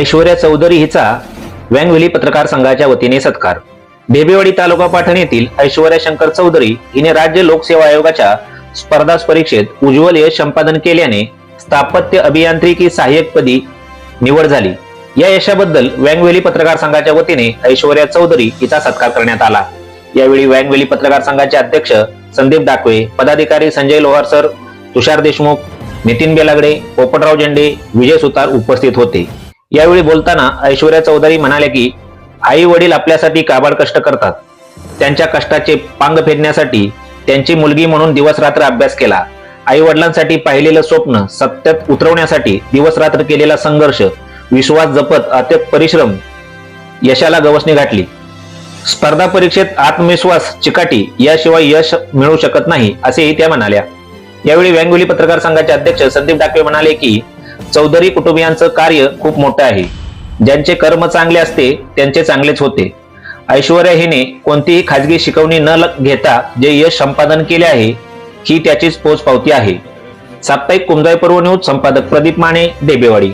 ऐश्वर्या चौधरी हिचा व्यंगवेली पत्रकार संघाच्या वतीने सत्कार. ढेबेवाडी तालुका पाठण येथील ऐश्वर्या शंकर चौधरी हिने राज्य लोकसेवा आयोगाच्या स्पर्धा परीक्षेत उज्ज्वल यश संपादन केल्याने स्थापत्य अभियांत्रिकी सहाय्यक पदी निवड झाली. या यशाबद्दल व्यंगवेली पत्रकार संघाच्या वतीने ऐश्वर्या चौधरी हिचा सत्कार करण्यात आला. यावेळी व्यंगवेली पत्रकार संघाचे अध्यक्ष संदीप डाकवे पदाधिकारी संजय लोहार सर तुषार देशमुख नितीन बेलागडे पोपटराव झेंडे विजय सुतार उपस्थित होते. यावेळी बोलताना ऐश्वर्या चौधरी म्हणाले की आई वडील आपल्यासाठी काबाड कष्ट करतात. त्यांच्या कष्टाचे पांग फेडण्यासाठी त्यांची मुलगी म्हणून दिवस रात्र अभ्यास केला. आई वडिलांसाठी पाहिलेलं स्वप्न सत्यात उतरवण्यासाठी दिवस रात्र केलेला संघर्ष विश्वास जपत अत्यंत परिश्रम यशाला गवसणी गाठली स्पर्धा परीक्षेत आत्मविश्वास चिकाटी याशिवाय यश मिळू शकत नाही असेही त्या म्हणाल्या. यावेळी व्यंगोली पत्रकार संघाचे अध्यक्ष संदीप डाकवे म्हणाले की चौधरी कुटुंबियांचं कार्य खूप मोठं आहे. ज्यांचे कर्म चांगले असते त्यांचे चांगलेच होते. ऐश्वर्या हिने कोणतीही खाजगी शिकवणी न घेता जे यश संपादन केले आहे ही त्याचीच पोचपावती आहे. साप्ताहिक कुमजाई पर्व न्यूज संपादक प्रदीप माने देबेवाडी.